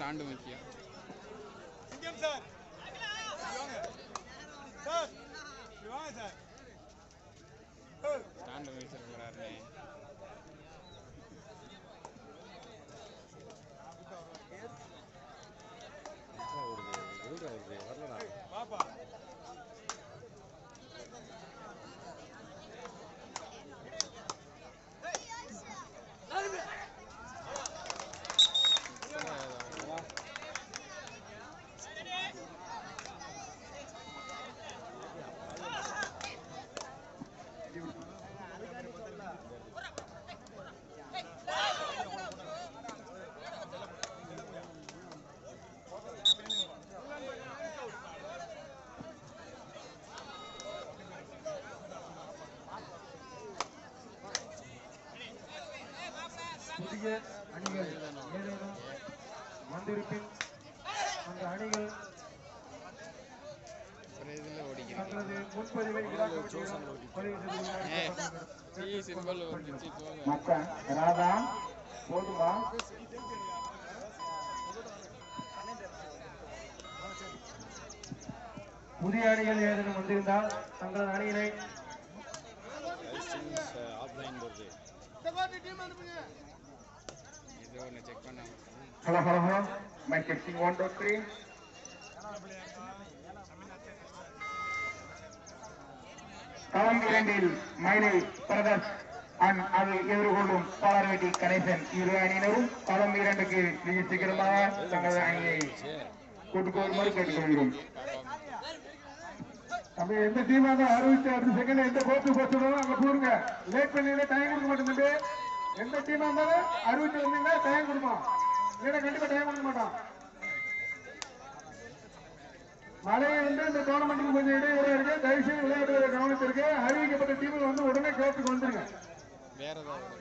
தாண்டும் முக்கியம் புதிய அணிகள் ஏதேனும் வந்திருப்பின் அந்த அணிகள் தங்களது முன்பதிவை ராதா போதுமா? புதிய அணிகள் ஏதேனும் வந்திருந்தால் தங்களது அணியினை இது ஒன்று செக் பண்ண hello hello hello. Mic testing one two three களம் இரண்டில் மயிலை பிரதர்ஸ் அண்ட் அதை எதிர்கொள்ளும் பாலார்வேட்டி கணேசன் இரு அணியினரும் களம் இரண்டுக்கு மிக சீக்கிரமாக தங்கள் அணியை கூட்டுக் கொள்ளுமாறு கேட்டுக்கொள்கிறோம். நம்ம எந்த டீமா இருந்தா அறிவிச்சு அடுத்த செகண்ட் எந்த கோச்சு போச்சுனாலும் அங்க போருங்க லேட் பண்ணி டைம் கொடுக்க மாட்டேங்குது எந்த டீமா இருந்தாலும் அறிவிச்சு வந்தீங்கன்னா டைம் கொடுப்போம் இல்லைன்னா கண்டிப்பா டைம் கொடுக்க மாட்டோம் மழை வந்து இந்த டோர்னமெண்ட்டுக்கு கொஞ்சம் இடையூறு இருக்கு. தயவு செய்து விளையாட்டு கவனித்திருக்கு அறிவிக்கப்பட்ட டீமுக்கு வந்து உடனே கோர்ட்டுக்கு வந்துருங்க. வேற ஏதாவது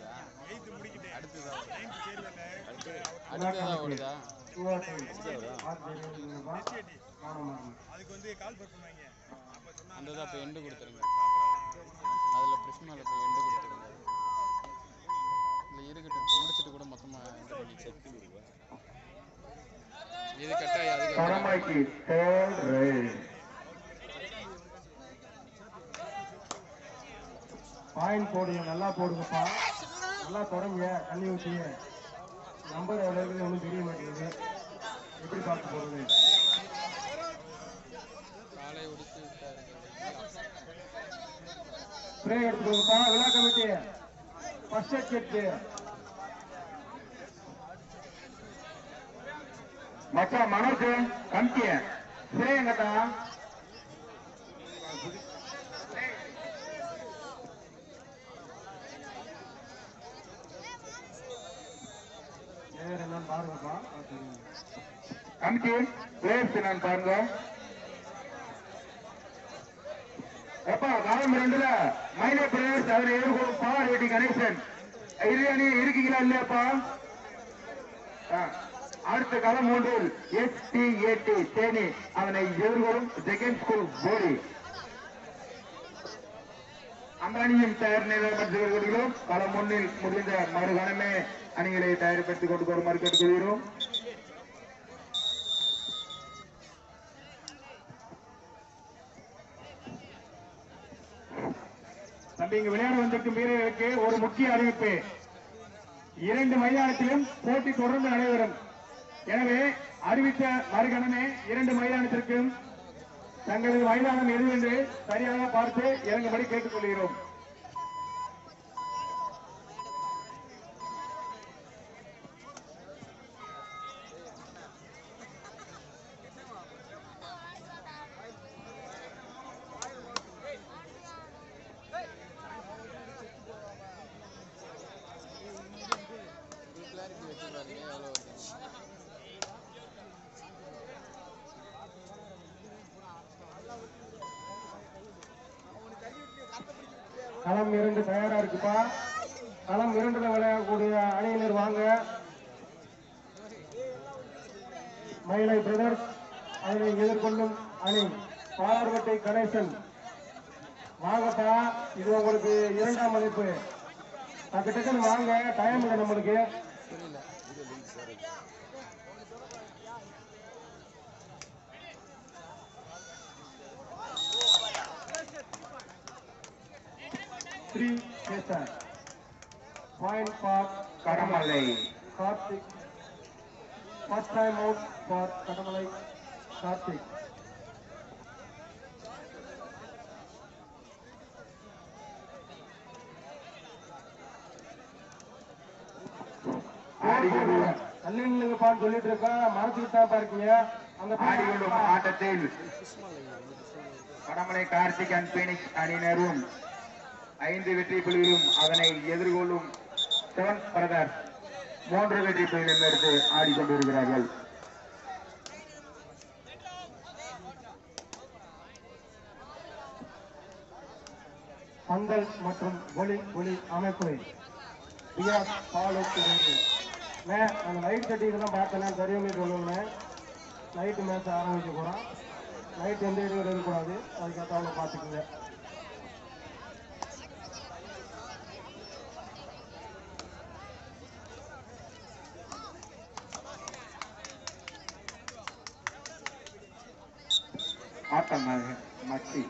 அதுக்கு வந்து கால் பர் பண்ணுவாங்க அப்ப சொன்னா அந்த இதை அப்போ எண்டு கொடுத்துருங்க. அதில் போய் எண்டு கொடுத்துருங்க. இல்லை இருக்கட்டும் முடிச்சுட்டு கூட மொத்தமாக எண்டு பண்ணி இது கட்டாயி பாயிண்ட் போடுங்க நல்லா போடுங்கப்பா. நல்லா தொடங்க தண்ணி ஊற்றிங்க நம்பர் எவ்வளோ ஒன்றும் தெரிய மாட்டேங்குது. எப்படி பார்த்து போடுறது? காலை விட்டாரு ஸ்ப்ரே எடுத்துக்கோங்கப்பா விழா கமிட்டி. எய்ட் கிட்டு மச்சான் மனோஜ் கமிட்டிய தெரியும். கமிட்டி பிளேயர்ஸ் நான் பாருங்க. எப்பா காலம் ரெண்டுல மைலே பிளேயர்ஸ் அவர் எதிர்கொள்ளும் பவர் ரெட்டி கனெக்ஷன் இரு அணி இருக்கீங்களா இல்லையாப்பா? அடுத்த களம் ஒன்றில் எஸ் டி ஏடி தேனி. அதனை எதிர்கொள்ளும் செகண்ட் ஸ்கூல் போடி அம்பானியும் தயார் நிலைப்படுத்திக் கொள்கிறோம் களம் ஒன்றில் முடிந்த மறுகணமே அணிகளை தயார்படுத்திக் கொண்டு வருமாறு கேட்டுக்கொள்கிறோம் தம்பி இங்கு விளையாட வந்திருக்கும் வீரர்களுக்கு ஒரு முக்கிய அறிவிப்பு. இரண்டு மைதானத்திலும் போட்டி தொடர்ந்து நடைபெறும். எனவே அறிவித்த மறுகணமே இரண்டு மைதானத்திற்கும் தங்களது மைதானம் எது என்று சரியாக பார்த்து இறங்கும்படி கேட்டுக்கொள்கிறோம். களம் இரண்டு தயாரா இருக்குப்பா. களம் இரண்டுல விளையாடக்கூடிய அணியினர் வாங்க. மயிலை பிரதர்ஸ் அதனை எதிர்கொள்ளும் அணி. பாலார்வட்டை கணேசன். வாங்கப்பா இது உங்களுக்கு இரண்டாம் மதிப்பு. டக்கு டக்குன்னு வாங்க டைம் இல்லை நம்மளுக்கு. Three சேசன் point for Kadamalai Karthik. First time out for Kadamalai Karthik. தள்ளி சொல்லிட்டு இருக்கேன் மரத்துக்கிட்டு தான் அந்த ஆடிக்கொள்ளும் ஆட்டத்தில். கடமலை கார்த்திக் அண்ட் பீனிக்ஸ் அணியினரும். ஐந்து வெற்றி புள்ளிகளும் அதனை எதிர்கொள்ளும் செவன் பிரதர்ஸ் மூன்று வெற்றி புள்ளிகளும் எடுத்து ஆடிக்கொண்டிருக்கிறார்கள். பந்தல் மற்றும் ஒளி ஒளி அமைப்பு. டிஆர் பாலுக்கு மே அந்த லைட் செட்டிங் தான் பார்த்தேன் தெரியுமே சொல்லுங்க நைட்டு மேட்ச் ஆரம்பிக்க போகிறோம் நைட் எந்த இடையூறு இருக்கக்கூடாது அதுக்கேற்ற பார்த்துக்கோங்க. ஆட்டம் மச்சி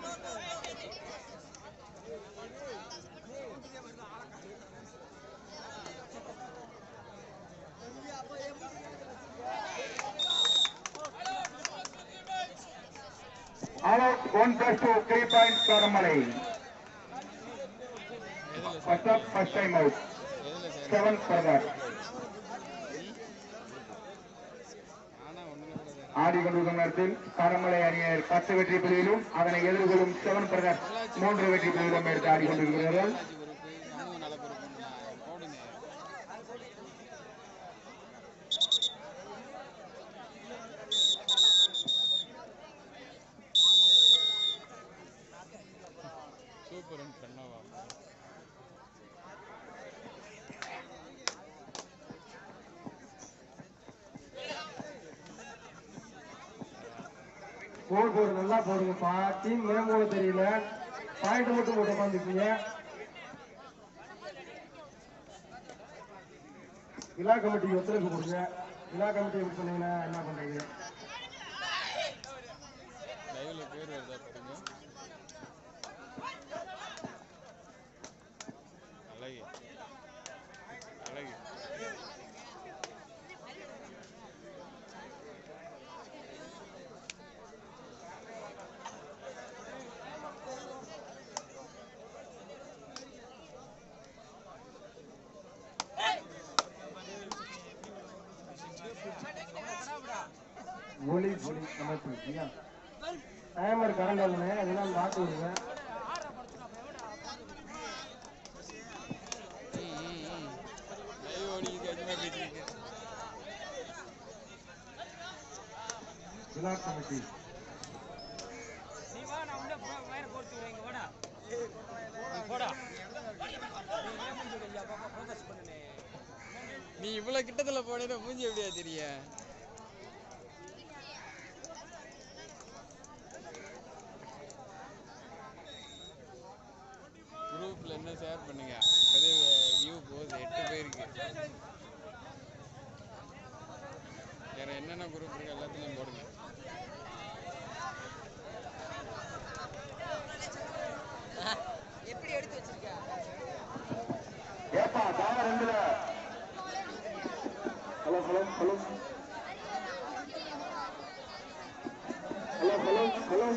All out one plus two, three points Kadamalai எதில் First up, first time out. எதில் சார் Seven பிரதர் ஆனால் ஒன்றுமே கூட சார் ஆடிக்கொண்டிருக்கும் நேரத்தில் கடமலை அணியர் பத்து வெற்றி பிரிவிலும் அதனை எதிர்கொள்ளும் செவன் பிரதர் மூன்று வெற்றி பிரிவிலும் எடுத்து ஆடிக்கொண்டிருக்கிறார்கள் உள்ளாட்சி பொறுப்பு சமூக நல பொறுப்பு போடுங்க சூப்பர் பண்ணவா கோல் போடு நல்லா டீம் டீம் மேம்போட தெரியல? பாயிண்ட் மட்டும் போட்டு உட்காந்துருக்கீங்க விழா கமிட்டிக்கு ஒத்துழைப்பு கொடுங்க. விழா கமிட்டி எப்படி பண்ணீங்கன்னா என்ன பண்றீங்க லைவ்ல பேர் ஒளி ஒளி அமைப்பு இல்லையா? டைமர் கரண்ட் வரலனே அதெல்லாம் மாற்றி விடுங்க. லைவ் ஓடிக்குது அதிகமாக பேசிக்கிட்டு விழா கமிட்டி. நீ இவ்வளவு கிட்டத்துல போனேன்னா மூஞ்சி எப்படியா தெரிய குரூப்ல என்ன ஷேர் பண்ணுங்க இப்போதே வியூ போகுது எட்டு பேருக்கு வேற என்னென்ன குரூப் இருக்கு எல்லாத்துலயும் போடுங்க ஏப்பா தாவ ரெண்டுல ஹலோ ஹலோ ஹலோ ஹலோ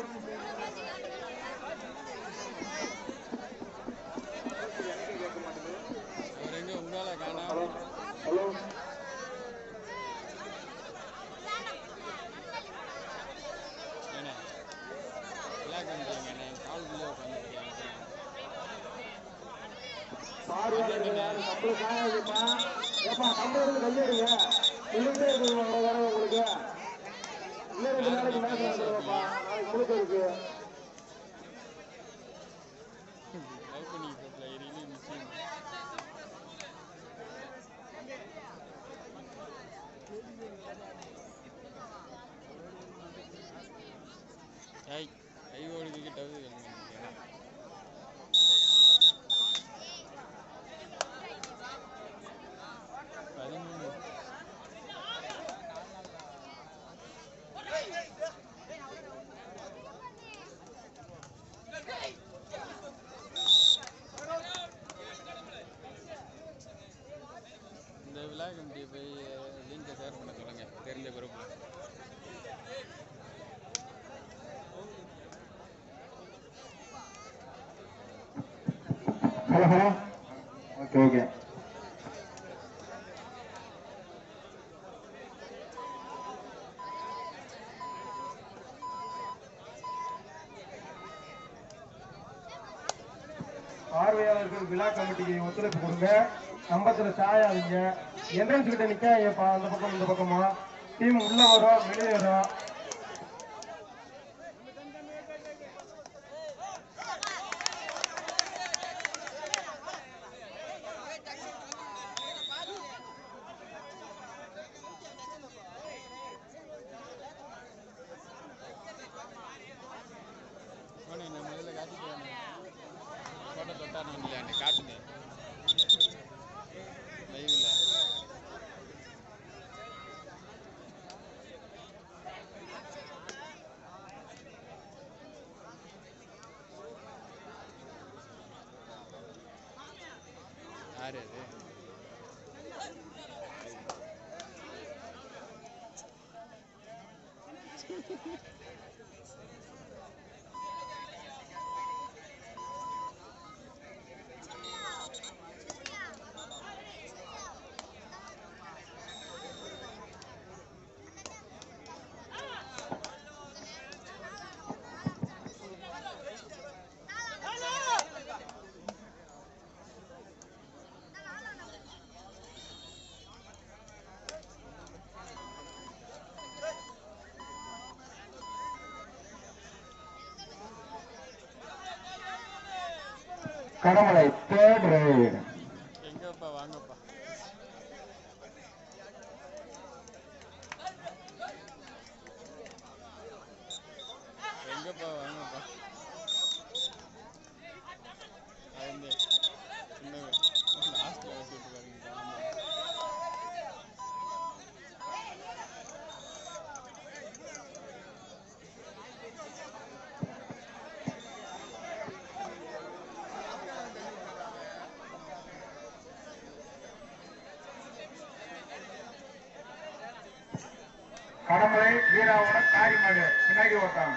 ஐ கை ஓடிக்கிட்டாவது கிளம்பி ஹலோ ஹலோ ஓகே ஓகே பார்வையாளர்கள் விழா கமிட்டிக்கு ஒத்துழைப்பு கொடுங்க. கம்பத்துல சாயாதீங்க என்ட்ரன்ஸ் கிட்ட நிக்க அந்த பக்கம் இந்த பக்கமா? டீம் உள்ள வரும் வெளியே வரும் யார் அது கடமலை தேர்ட் ரைடு எங்கப்பா வாங்கப்பா எங்கப்பா வாங்கப்பா அது வந்து சின்ன லாஸ்ட்ல வச்சுட்டு பாருங்க ஆமா. கடமலை வீராவரம் காரிமலை பின்னாடி ஓட்டான்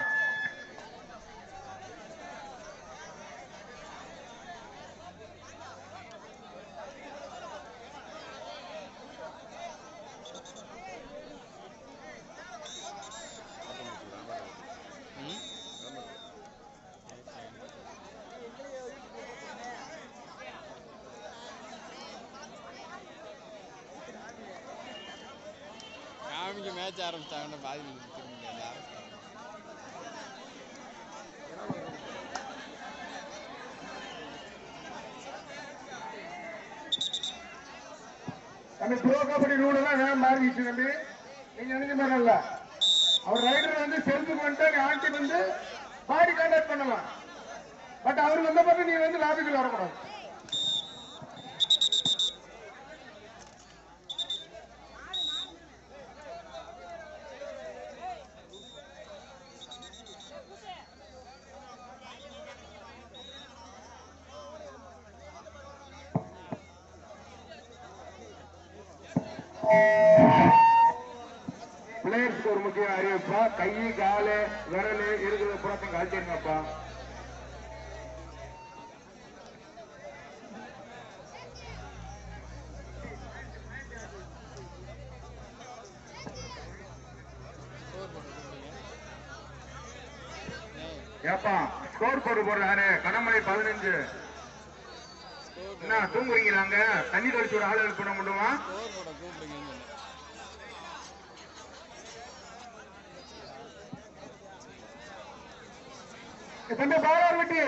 ம் காமிக்க மேட்ச் ஆரம்பிச்சாங்கன்னா பாதியில் நிறுத்திக்க முடியாது. ஆரம்பிச்சிட்டாங்க தம்பி ப்ரோ கபடி ரூல் எல்லாம் வேற மாறிடுச்சு தம்பி. நீங்க நினைச்ச மாதிரி இல்ல அவர் ரைடர் வந்து செல்ஃபுக்கு வந்துட்டு நீ ஆண்டி வந்து பாடி கான்டாக்ட் பண்ணலாம். பட் அவர் வந்த பிறகு நீ வந்து லாபிக்குள்ள வரக்கூடாது. பிளேயர்ஸ்க்கு ஒரு முக்கிய அறிவிப்பா. கை காலு விரல் இருக்கிறத புறத்தையும் கழிச்சிருங்கப்பா ஏப்பா ஸ்கோர் போட்டு போடுறாரு. கடமலை பதினஞ்சு. தூங்குறீங்களாங்க தண்ணி தொழிச்சு ஒரு ஆள் பண்ண முடியுமா? கொஞ்சம் போட விட்டு? டீமுக்கு தம்பி பாரார் வெட்டி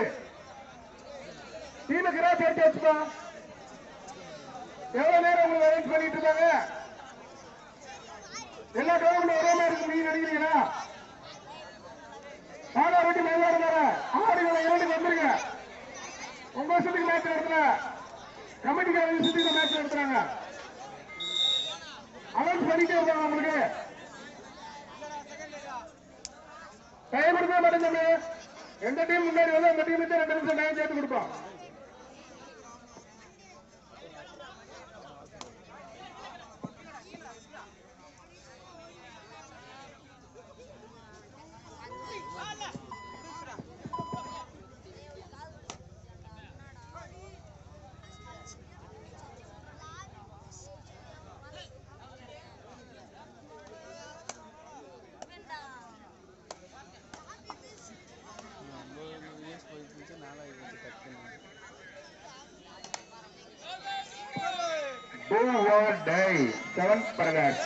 எவ்வளவு நேரம் உங்களுக்கு அரேஞ்ச் பண்ணிட்டு இருக்காங்க? எல்லா கிரௌண்டும் ஒரே மாதிரி இருக்கு. நீங்க நினைக்கிறீங்களா பாரார் விட்டு மேலாடு வர ஆடுகளை இரண்டு வந்துருங்க. ஒன்பது வருஷத்துக்கு மேட்ச் நடத்துல கமிட்டிக்காரங்க சுத்தி இந்த மேட்ச் நடத்துறாங்க. அவன் பண்ணிட்டே இருக்காங்க உங்களுக்கு டைம் கொடுக்க மாட்டேன் தம்பி. எந்த டீம் முன்னாடி வந்து அந்த டீமுக்கு ரெண்டு நிமிஷம் டைம் சேர்த்து கொடுப்பான் தேர்ட் டை செவன் பிரகாஷ்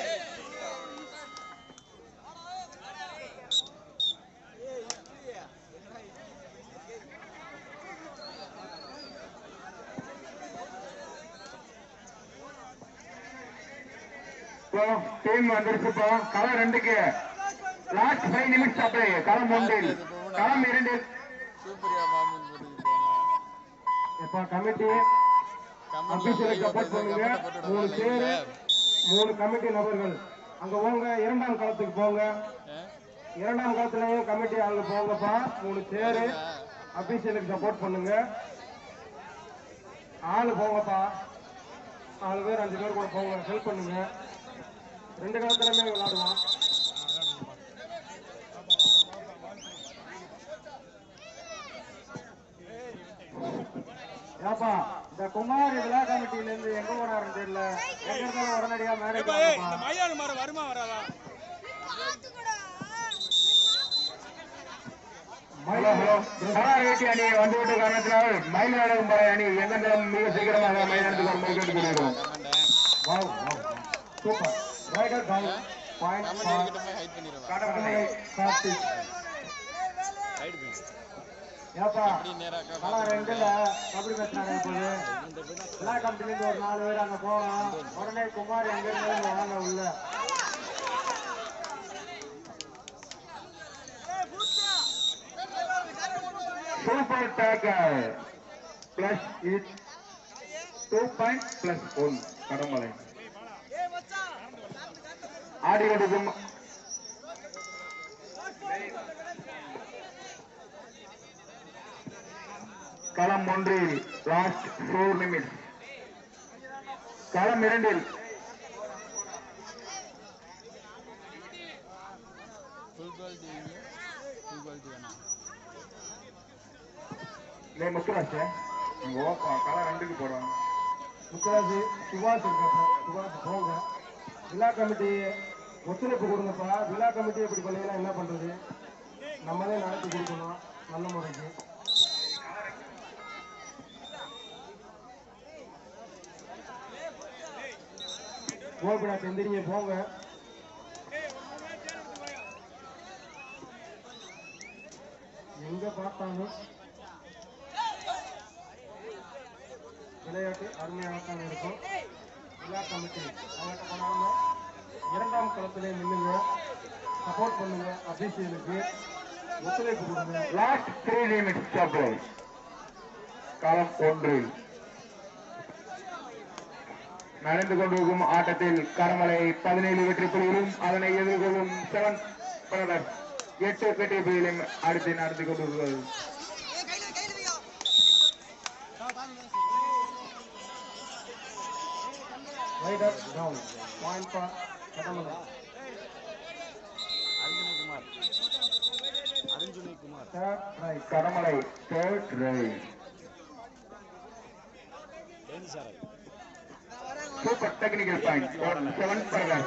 டீம் வந்துருச்சுப்பா களம் ரெண்டுக்கு. லாஸ்ட் ஃபைவ் நிமிஷம் அப்ளை களம் ஒன்றில். களம் எப்பா கமிட்டி கமெண்ட்ல அபிஷேக் சப்போர்ட் பண்ணுங்க மூணு பேரு மூணு கமிட்டி நபர்கள். அங்க போங்க இரண்டாம் களத்துக்கு போங்க. இரண்டாம் களத்துலயும் கமிட்டி ஆளுங்க போங்கப்பா. மூணு பேரு அபிஷேலுக்கு சப்போர்ட் பண்ணுங்க. ஆளு போங்கப்பா. நாலு பேர் அஞ்சு பேர் கூட போங்க. ஹெல்ப் பண்ணுங்க. ரெண்டு களத்துலயுமே விளையாடுவான் ஏப்பா இந்த குமார் விழா கமிட்டில இருந்து எங்க போனாருன்னு தெரியல. எங்க இருந்தாலும் உடனடியா மேரேஜ் இந்த மையாடு மாடு வருமா வராதா? சராவேட்டி அணி வந்துவிட்ட காரணத்தினால் மயிலாடுதுறை படை அணி எந்தெந்த மிக சீக்கிரமாக சூப்பர். ரைடர் பாயிண்ட் கார்த்திக் ஏப்பா இப்படி ரெண்டுல கபடி மேட்ச் நடக்குது ஒரு நாலு பேர் அங்கே போனோம் உடனே குமார் எங்க இருந்து வாங்க உள்ள. Super tackle plus it two point plus one Kadamalai ஆடி கொடுக்கும் களம் ஒன்றில் லாஸ்ட் ஃபோர் நிமிட்ஸ் களம் இரண்டில். Full ball TV full ball TV லே முத்துராஜ் களம் ரெண்டுக்கு போறோம் முத்துராஜ் சுபாஷ் இருக்கப்ப சுபாஷ் போங்க. விழா கமிட்டி ஒத்துழைப்பு கொடுங்கப்பா. விழா கமிட்டி இப்படி பண்ணீங்கன்னா என்ன பண்றது? நம்மளே நடத்தி கொடுக்கணும் நல்ல முறைக்கு. கோபிடா எந்திரிங்க போங்க எங்க பார்த்தாலும் விளையாட்டு அருமையாகத்தான் இருக்கும் விழா கமிட்டி அவங்கள்ட்ட பண்ணாம இரண்டாம் களத்திலே நில்லுங்க சப்போர்ட் பண்ணுங்க அபிஷேலுக்கு ஒத்துழைப்பு கொடுங்க லாஸ்ட் த்ரீ நிமிட்ஸ் சப்ளை களம் ஒன்றில் நடந்து கொண்டிருக்கும் ஆட்டத்தில் கரமலை பதினேழு வெற்றி புள்ளிகளும் அதனை எதிர்கொள்ளும் செவன் பிரதர் எட்டு வெற்றி புள்ளிகளும் அடுத்து நடந்து கொண்டிருக்கிறது Karamalai third raid super technical point seven brother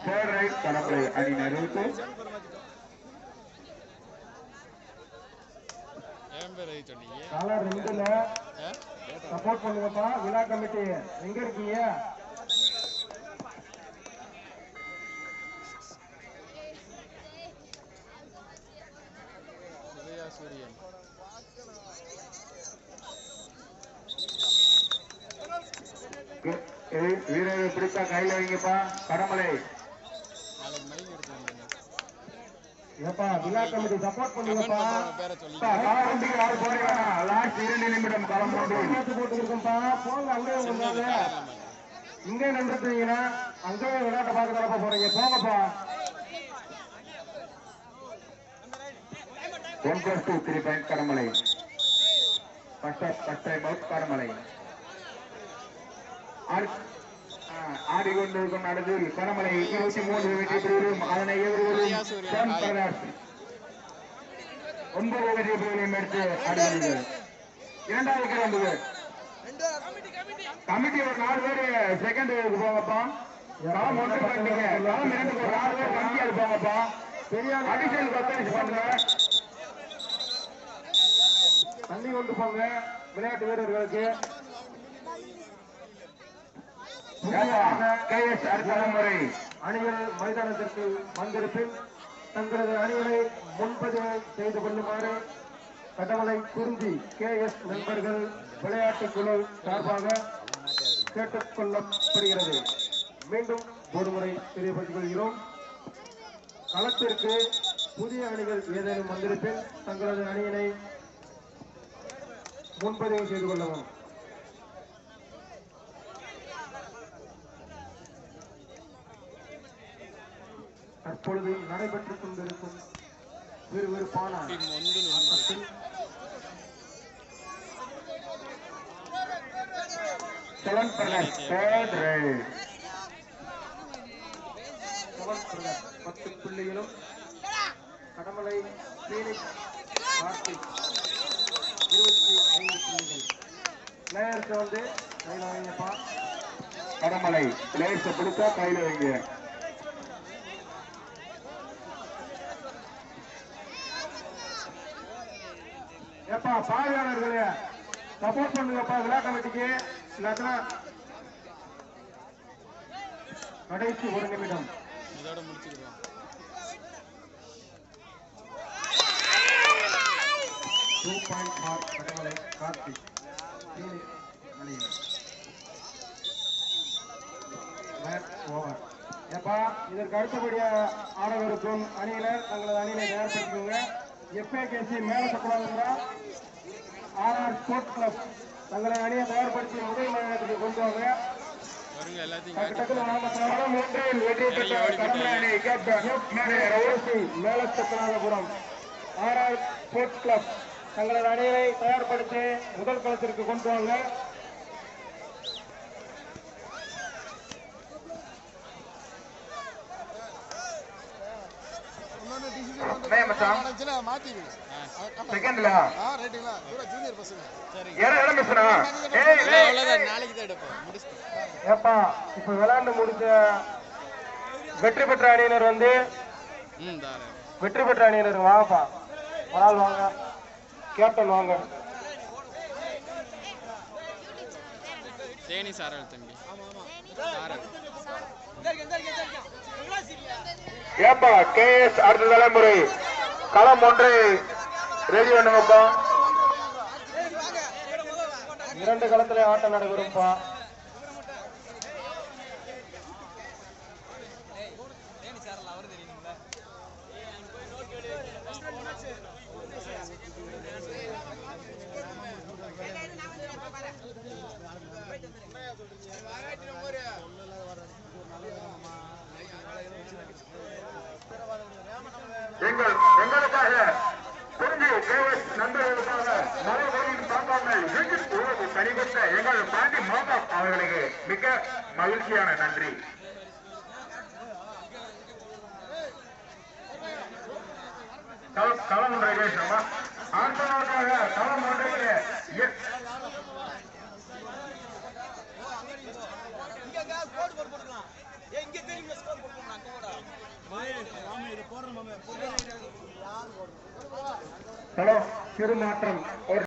third raid Karamalai அணி ரெண்டுல ஆ? சப்போர்ட் பண்ணுங்கப்பா. விழா கமிட்டி எங்க இருக்கீங்க? கடமலை ஏப்பா விழா கமிட்டி சப்போர்ட் பண்ணுங்கப்பா யார் போறீங்க லாஸ்ட் இரண்டு நிமிடம் போங்க அங்கேயே இங்கே நின்றுட்டீங்கன்னா அங்கேயே விளையாட்ட பார்க்க தரப்ப போறீங்க. போங்கப்பா. One plus two three point Kadamalai first first time out Kadamalai ஆடிக்கொண்டிருக்கும் நடத்தில் கடமலை இருபத்தி மூன்று வெற்றி புள்ளிகளும் அதனை எதிர்கொள்ளும் செவன் பிரகாஷ் ஒன்பது வெற்றி பெறுவதையும் எடுத்து ஆடுகிறது இரண்டாவது கிரவுண்டு கமிட்டி ஒரு நாலு பேர் செகண்ட் போங்கப்பா களம் ஒன்று பண்ணிங்க களம் இரண்டு ஒரு நாலு பேர் கமிட்டியால் போங்கப்பா பெரியார் அடிஷனல் பத்தரிச்சு பண்ணுங்க தண்ணி கொண்டு போங்க. விளையாட்டு வீரர்களுக்கு கே எஸ் தலைமுறை அணிகள் மைதானத்திற்கு வந்திருப்பில் தங்களது அணிகளை முன்பதிவு செய்து கொள்ளுமாறு கடவுளை குருந்தி கே எஸ் நண்பர்கள் விளையாட்டு குழு சார்பாக கேட்டுக் கொள்ளப்படுகிறது மீண்டும் ஒருமுறை தெரியப்படுத்திக் கொள்கிறோம் களத்திற்கு புதிய அணிகள் ஏதேனும் வந்திருப்பில் தங்களது அணியினை முன்பதிவு செய்து கொள்ளவும். தற்பொழுது நடைபெற்றுக் கொண்டிருக்கும் விறுவிறுப்பான ஆட்டத்தில் seven Prakash third raid seven brother பத்து புள்ளிகளும் கடமலை கார்த்திக் இருபத்தி ஐந்து புள்ளிகள் பிளேயர்ஸ் வந்து கையில் வாங்கிப்பா கடமலை பிளேயர்ஸ் பிடிச்சா கையில வைங்க ஏப்பா பார்வையாளர்களே சப்போர்ட் பண்ணுங்கப்பா விழா கமிட்டிக்கு. இல்லாட்டினா கடைசி ஒரு நிமிடம். இதோட முடிச்சுக்கலாம் two point for Kadamalai Karthik over ஏப்பா இதற்கு அடுத்தபடியா ஆடவிருக்கும் அணியினர் தங்களது அணியினை தயார்படுத்திக்கோங்க. எஃப்ஏகேசி மேல தக்கவாதுங்களா ஆர்ஆர் ஸ்போர்ட்ஸ் கிளப். தங்களது அணியை தயார்படுத்தி முதல் மைதானத்துக்கு கொண்டு வாங்க. Melachakkarathapuram RR sports club. தங்களது அணியை தயார்படுத்தி முதல் களத்திற்கு கொண்டு வாங்க. செகண்ட்ல சரி இடம் இடம் பேசுனா ஏய் அவ்வளோதான் நாளைக்கு தான் எடுப்போம் முடிச்சுட்டு ஏப்பா இப்ப விளையாண்டு முடிச்ச வெற்றி பெற்ற அணியினர் வந்து ம் தாரேன் வெற்றி பெற்ற அணியினர் வாங்கப்பா ஒரு ஆள் வாங்க கேப்டன் வாங்க தேனி சாரல் தம்பி ஏப்பா கே எஸ் அடுத்த தலைமுறை களம் ஒன்று ரெடி பண்ணுங்கப்பா இரண்டு களத்திலே ஆட்டம் நடைபெறும்பா எங்கள் எங்களுக்காக நண்பர்களுக்காக மலைகளின் பாப்பாங்கள் விசிட் உறவு கனிபெற்ற எங்கள் பாண்டி மாமா அவர்களுக்கு மிக மகிழ்ச்சியான நன்றி. களம் களம் ஒன்றை பேசணுமா அடுத்தவர்களுக்காக களம் ஒன்றைக்கு எ- ஹலோ. சிறு மாற்றம் ஒரு